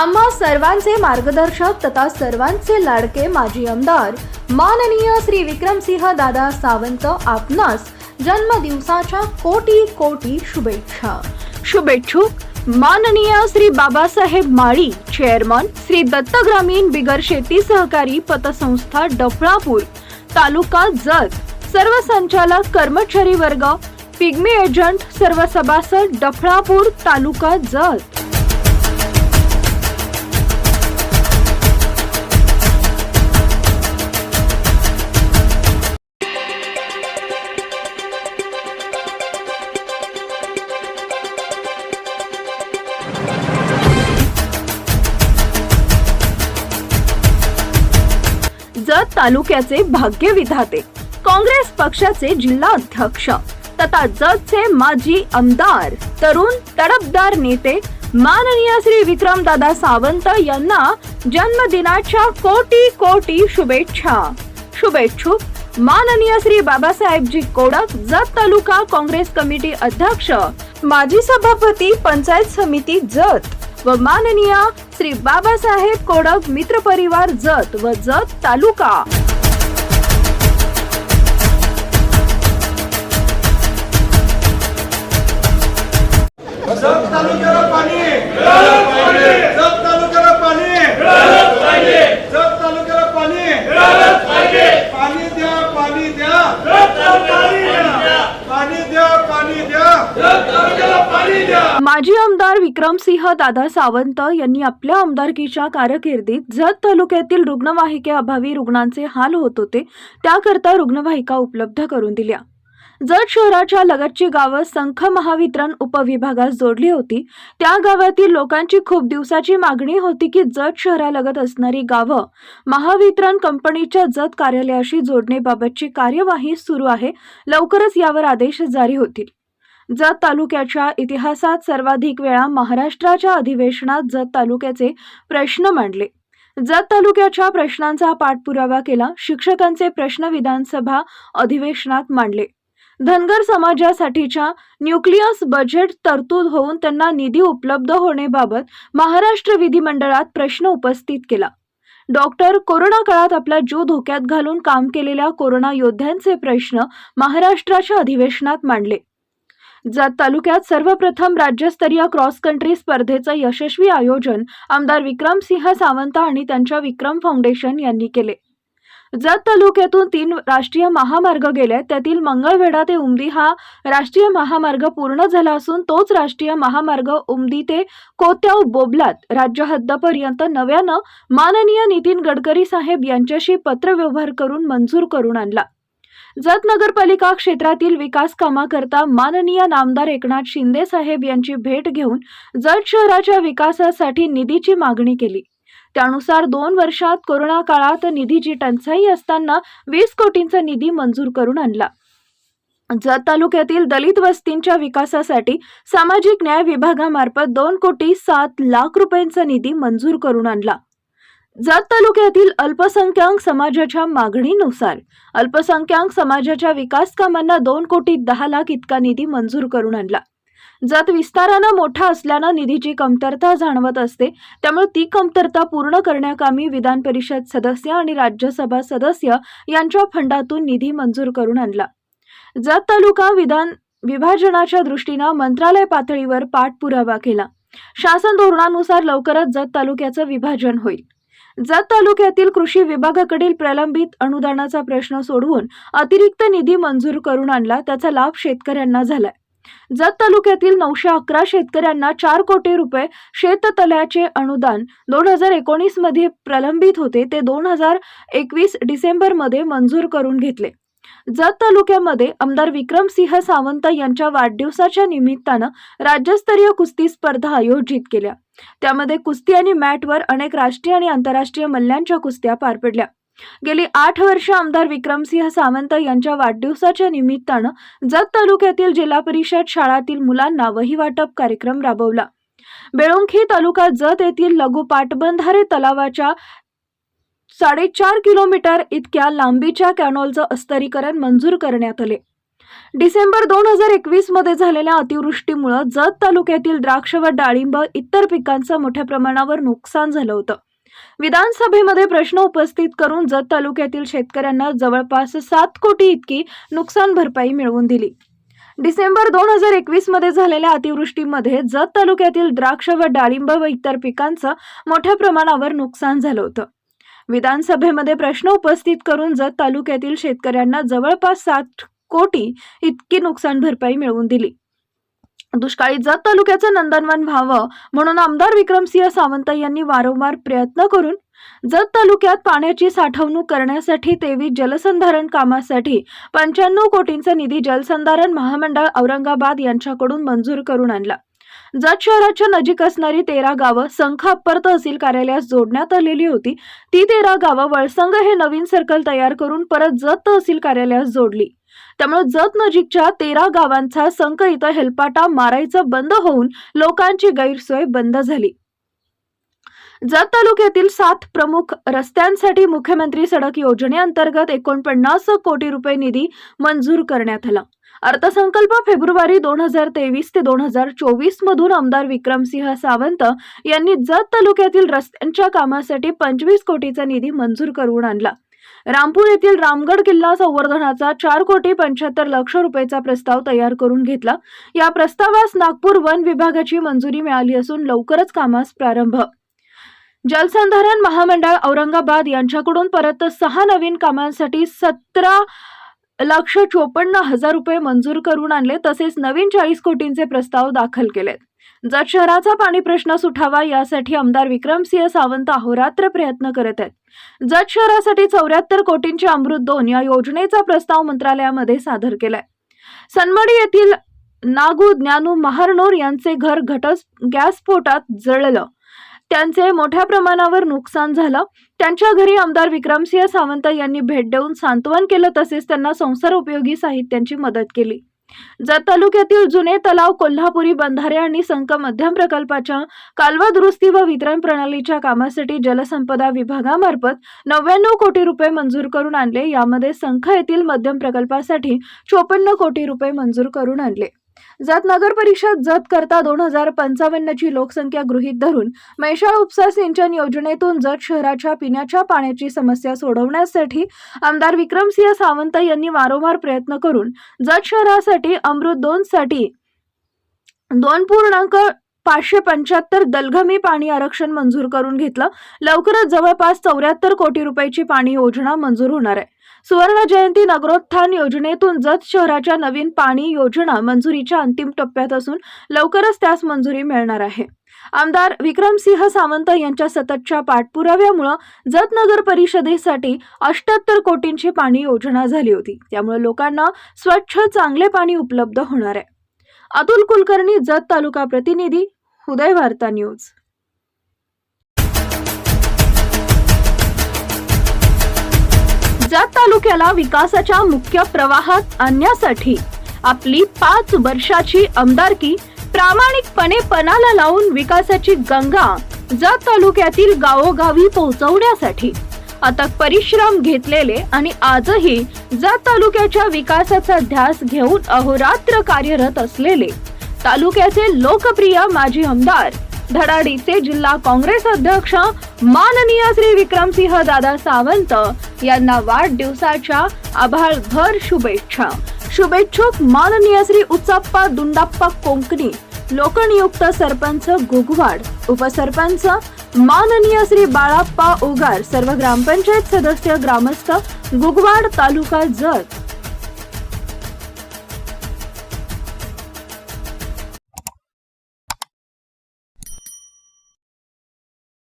आम्हा सर्वांचे मार्गदर्शक तथा सर्वांचे लाडके माजी आमदार. माननीय श्री विक्रमसिंह दादा सावंत आपणास जन्मदिवसाच्या कोटी कोटी शुभेच्छा. शुभेच्छुक माननीय श्री बाबासाहेब माळी चेअरमन श्री दत्त ग्रामीण बिगर शेती सहकारी पतसंस्था डफळापूर तालुका जत सर्व संचालक कर्मचारी वर्ग पिग्मी एजंट सर्व सभासद डफळापूर तालुका जत. जत तालुक्याचे भाग्य विधाते काँग्रेस पक्षाचे जिल्हा अध्यक्ष. तथा जतचे माजी आमदार तरुण तडपदार नेते माननीय श्री विक्रमदादा सावंत यांना जन्मदिनाच्या कोटी कोटी शुभेच्छा. शुभेच्छुक माननीय श्री बाबासाहेबजी कोडक जत तालुका काँग्रेस कमिटी अध्यक्ष माजी सभापती पंचायत समिती जत. व माननीय श्री बाबासाहेब कोडक मित्र परिवार जत व जत तालुका. जत तालुक्याला पाणी जत तालुक्याला पाणी जत तालुक्याला पाणी पाणी द्या पाणी द्या. पाणी द्या. पाणी द्या माजी आमदार विक्रमसिंह दादा सावंत यांनी आपल्या आमदारकीच्या कारकिर्दीत जत तालुक्यातील रुग्णवाहिकेअभावी रुग्णांचे हाल होत होते त्याकरता रुग्णवाहिका उपलब्ध करून दिल्या. जत शहराच्या लगतची गावं संख महावितरण उपविभागास जोडली होती. त्या गावातील लोकांची खूप दिवसाची मागणी होती की जत शहरालगत असणारी गावं महावितरण कंपनीच्या जत कार्यालयाशी जोडणेबाबतची कार्यवाही सुरू आहे. लवकरच यावर आदेश जारी होतील. जत तालुक्याच्या इतिहासात सर्वाधिक वेळा महाराष्ट्राच्या अधिवेशनात जत तालुक्याचे प्रश्न मांडले. जत तालुक्याच्या प्रश्नांचा पाठपुरावा केला शिक्षकांचे प्रश्न विधानसभा अधिवेशनात मांडले. धनगर समाजासाठीच्या न्यूक्लियस बजेट तरतूद होऊन त्यांना निधी उपलब्ध होण्याबाबत महाराष्ट्र विधिमंडळात प्रश्न उपस्थित केला. डॉक्टर कोरोना काळात आपला जीव धोक्यात घालून काम केलेल्या कोरोना योद्ध्यांचे प्रश्न महाराष्ट्राच्या अधिवेशनात मांडले. जत तालुक्यात सर्वप्रथम राज्यस्तरीय क्रॉस कंट्री स्पर्धेचं यशस्वी आयोजन आमदार विक्रमसिंह सावंत आणि त्यांच्या विक्रम फाउंडेशन यांनी केले. जत तालुक्यातून तीन राष्ट्रीय महामार्ग गेले त्यातील मंगळवेढा ते उमदी हा राष्ट्रीय महामार्ग पूर्ण झाला असून तोच राष्ट्रीय महामार्ग उमदी ते कोत्याव बोबलात राज्य हद्दपर्यंत नव्यानं माननीय नितीन गडकरी साहेब यांच्याशी पत्रव्यवहार करून मंजूर करून आणला. जत नगरपालिका क्षेत्रातील विकास कामाकरता माननीय नामदार एकनाथ शिंदे साहेब यांची भेट घेऊन जत शहराच्या विकासासाठी निधीची मागणी केली. त्यानुसार दोन वर्षात कोरोना काळात निधीची टंचाई असताना वीस कोटींचा निधी मंजूर करून आणला. जत तालुक्यातील दलित वस्तींच्या विकासासाठी सामाजिक न्याय विभागामार्फत दोन कोटी सात लाख रुपयांचा निधी मंजूर करून आणला. जत तालुक्यातील अल्पसंख्याक समाजाच्या मागणीनुसार अल्पसंख्याक समाजाच्या विकास कामांना दोन कोटी दहा लाख इतका निधी मंजूर करून आणला. जत विस्तारानं मोठा असल्यानं निधीची कमतरता जाणवत असते. त्यामुळे ती कमतरता पूर्ण करण्याकामी विधान परिषद सदस्य आणि राज्यसभा सदस्य यांच्या फंडातून निधी मंजूर करून आणला. जत तालुका विधान विभाजनाच्या दृष्टीनं मंत्रालय पातळीवर पाठपुरावा केला. शासन धोरणानुसार लवकरच जत तालुक्याचं विभाजन होईल. जत तालुक्यातील कृषी विभागाकडील प्रलंबित अनुदानाचा प्रश्न सोडवून अतिरिक्त निधी मंजूर करून आणला त्याचा लाभ शेतकऱ्यांना झालाय. जत तालुक्यातील नऊशे अकरा शेतकऱ्यांना चार कोटी रुपये शेततळ्याचे अनुदान दोन हजार एकोणीसमध्ये प्रलंबित होते ते दोन हजार एकवीस डिसेंबरमध्ये मंजूर करून घेतले. जत तालुक्यामध्ये आमदार विक्रमसिंह सावंत यांच्या वाढदिवसाच्या निमित्तानं राज्यस्तरीय कुस्ती स्पर्धा आयोजित केल्या. त्यामध्ये कुस्ती आणि मॅटवर अनेक राष्ट्रीय आणि आंतरराष्ट्रीय मल्ल्यांच्या कुस्त्या पार पडल्या. गेली आठ वर्ष आमदार विक्रमसिंह सावंत यांच्या वाढदिवसाच्या निमित्तानं जत तालुक्यातील जिल्हा परिषद शाळातील मुलांना वही वाटप कार्यक्रम राबवला. बेळुंखी तालुका जत येथील लघु पाटबंधारे तलावाच्या साडेचार किलोमीटर इतक्या लांबीच्या कॅनॉलचं अस्तरीकरण मंजूर करण्यात आले. डिसेंबर दोन हजार एकवीसमध्ये झालेल्या अतिवृष्टीमुळं जत तालुक्यातील द्राक्ष व डाळिंब इतर पिकांचं मोठ्या प्रमाणावर नुकसान झालं होतं. विधानसभेमध्ये प्रश्न उपस्थित करून जत तालुक्यातील शेतकऱ्यांना जवळपास सात कोटी इतकी नुकसान भरपाई मिळवून दिली. डिसेंबर दोन हजार एकवीसमध्ये झालेल्या अतिवृष्टीमध्ये जत तालुक्यातील द्राक्ष व डाळिंब व इतर पिकांचं मोठ्या प्रमाणावर नुकसान झालं होतं. विधानसभेमध्ये प्रश्न उपस्थित करून जत तालुक्यातील शेतकऱ्यांना जवळपास सात कोटी इतकी नुकसान भरपाई मिळवून दिली. दुष्काळी जत तालुक्याचं नंदनवन व्हावं म्हणून आमदार विक्रमसिंह सावंत यांनी वारंवार प्रयत्न करून जत तालुक्यात पाण्याची साठवणूक करण्यासाठी तेवीस जलसंधारण कामासाठी पंच्याण्णव कोटींचा निधी जलसंधारण महामंडळ औरंगाबाद यांच्याकडून मंजूर करून आणला. जत शहराच्या नजीक असणारी तेरा गावं संख अप्पर तहसील कार्यालयास जोडण्यात आलेली होती. ती तेरा गावं वळसंग हे नवीन सर्कल तयार करून परत जत तहसील कार्यालयास जोडली. त्यामुळे जत नजीकच्या तेरा गावांचा संख इथं हेलपाटा मारायचं बंद होऊन लोकांची गैरसोय बंद झाली. जत तालुक्यातील सात प्रमुख रस्त्यांसाठी मुख्यमंत्री सडक योजनेअंतर्गत एकोणपन्नास कोटी रुपये निधी मंजूर करण्यात आला. अर्थसंकल्प फेब्रुवारी दोन हजार तेवीस ते दोन हजार चोवीस मधून आमदार विक्रमसिंह सावंत यांनी जत तालुक्यातील रस्त्यांच्या कामासाठी पंचवीस कोटीचा निधी मंजूर करून आणला. रामपूर येथील रामगड किल्ला संवर्धनाचा चार कोटी पंच्याहत्तर लक्ष रुपयाचा प्रस्ताव तयार करून घेतला. या प्रस्तावास नागपूर वन विभागाची मंजुरी मिळाली असून लवकरच कामास प्रारंभ. जलसंधारण महामंडळ औरंगाबाद यांच्याकडून परत सहा नवीन कामांसाठी सतरा लक्ष चोपन्न हजार रुपये मंजूर करून आणले तसेच नवीन चाळीस कोटींचे प्रस्ताव दाखल केलेत. जत शहराचा पाणी प्रश्न सुटावा यासाठी आमदार विक्रमसिंह सावंत अहोरात्र प्रयत्न करत आहेत. जत शहरासाठी चौऱ्याहत्तर कोटींचे अमृत दोन या योजनेचा प्रस्ताव मंत्रालयामध्ये सादर केलाय. सनमडी येथील नागू ज्ञानू महारनोर यांचे घर घटस गॅस स्फोटात जळलं. त्यांचे मोठ्या प्रमाणावर नुकसान झालं. त्यांच्या घरी आमदार विक्रमसिंह सावंत यांनी भेट देऊन सांत्वन केलं तसेच त्यांना संसार उपयोगी साहित्यांची मदत केली. जत तालुक्यातील जुने तलाव कोल्हापुरी बंधारे आणि संक मध्यम प्रकल्पाच्या कालवा दुरुस्ती व वितरण प्रणालीच्या कामासाठी जलसंपदा विभागामार्फत नव्याण्णव कोटी रुपये मंजूर करून आणले. यामध्ये संख येथील मध्यम प्रकल्पासाठी चोपन्न कोटी रुपये मंजूर करून आणले. जत नगर परिषद जत करता दोन हजार पंचावन्नची लोकसंख्या गृहीत धरून मैशाळ उपसा सिंचन योजनेतून जत शहराच्या पिण्याच्या पाण्याची समस्या सोडवण्यासाठी आमदार विक्रमसिंह सावंत यांनी वारंवार प्रयत्न करून जत शहरासाठी अमृत दोन साठी दोन पूर्णांक पाचशे पंच्याहत्तर दलघमी पाणी आरक्षण मंजूर करून घेतलं. लवकरच जवळपास चौऱ्याहत्तर कोटी रुपयाची पाणी योजना मंजूर होणार आहे. सुवर्ण जयंती नगरोत्थान योजनेतून जत शहराच्या नवीन पाणी योजना मंजुरीच्या अंतिम टप्प्यात असून लवकरच त्यास मंजुरी मिळणार आहे. आमदार विक्रमसिंह सावंत यांच्या सततच्या पाठपुराव्यामुळं जत नगर परिषदेसाठी अष्ट्याहत्तर कोटींची पाणी योजना झाली होती. त्यामुळे लोकांना स्वच्छ चांगले पाणी उपलब्ध होणार आहे. अतुल कुलकर्णी जत तालुका प्रतिनिधी उदय वार्ता न्यूज. जात तालुक्याला विकासाच्या मुख्य प्रवाहात आणण्यासाठी आपली पाच वर्षाची आमदारकी प्रामाणिकपणे पणाला लावून विकासाची गंगा जत तालुक्यातील गावोगावी पोहोचवण्यासाठी अथक परिश्रम घेतलेले आणि आजही जत तालुक्याच्या विकासाचा ध्यास घेऊन अहोरात्र कार्यरत असलेले तालुक्याचे लोकप्रिय माजी आमदार धडाडीचे जिल्हा काँग्रेस अध्यक्ष माननीय श्री विक्रमसिंह दादा सावंत यांना वाढदिवसाच्या आभाळभर शुभेच्छा. शुभेच्छुक माननीय श्री उचाप्पा दुंडाप्पा कोंकणी लोकनियुक्त सरपंच गुगवाड उपसरपंच माननीय श्री बाळाप्पा ओगार सर्व ग्रामपंचायत सदस्य ग्रामस्थ गुगवाड तालुका जत.